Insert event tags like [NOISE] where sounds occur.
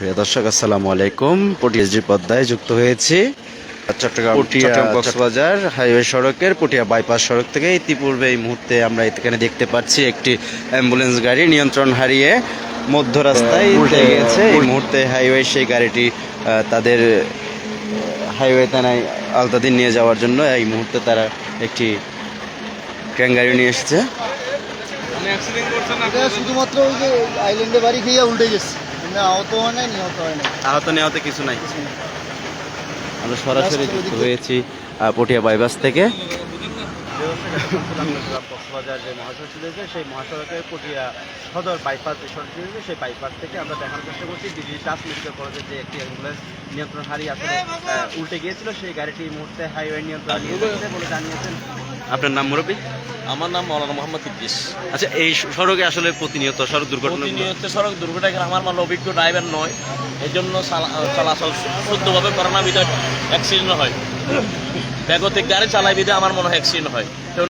প্রিয় দর্শক আসসালামু আলাইকুম। পটিএসজি পদ্মায় যুক্ত হয়েছি। চট্টগ্রাম চট্টগ্রাম কক্সবাজার হাইওয়ে সড়কের পটিয়া বাইপাস সড়ক থেকে ইতিপূর্বে এই মুহূর্তে আমরা এখানে দেখতে পাচ্ছি একটি অ্যাম্বুলেন্স গাড়ি নিয়ন্ত্রণ হারিয়ে মধ্য রাস্তায় উল্টে গেছে এই মুহূর্তে হাইওয়ে সেই গাড়িটি তাদের হাইওয়ে থানায় আলতাদিন নিয়ে যাওয়ার জন্য এই মুহূর্তে তারা একটি ট্রেন গাড়ি নিয়ে এসেছে। শুধুমাত্র ওই যে আইল্যান্ডে বাড়ি খেয়ে উল্টে গেছে। আহত হয় নাই নিহত হয় না আহত নেওয়াতে কিছু নাই। আমরা সরাসরি যুক্ত হয়েছি পটিয়া বাইপাস থেকে। কক্সবাজার যে মহাসড়ক রয়েছে সেই মহাসড়কের পটিয়া সদর বাইপাস যে সড়ক রয়েছে সেই বাইপাস থেকে আমরা দেখার চেষ্টা করছি। মেডিকেল কলেজের যে একটি অ্যাম্বুলেন্স নিয়ন্ত্রণ হারিয়ে আসলে উল্টে গিয়েছিল সেই গাড়িটি এই মুহূর্তে হাইওয়ে নিয়ন্ত্রণ নিয়ে বলে জানিয়েছেন। আপনার নাম মুরব্বী? আমার নাম মৌলানা মোহাম্মদ ইদ্রিস। আচ্ছা এই সড়কে আসলে প্রতিনিয়ত সড়ক দুর্ঘটনা প্রতিনিয়ত সড়ক দুর্ঘটনা এখানে আমার মানে অভিজ্ঞ ড্রাইভার নয়। এই জন্য চলাচল শুদ্ধভাবে করোনা বিধায় অ্যাক্সিডেন্ট হয়। [LAUGHS] ব্যাগতিক গাড়ি চালাই বিধে আমার মনে হয় অ্যাক্সিডেন্ট হয়।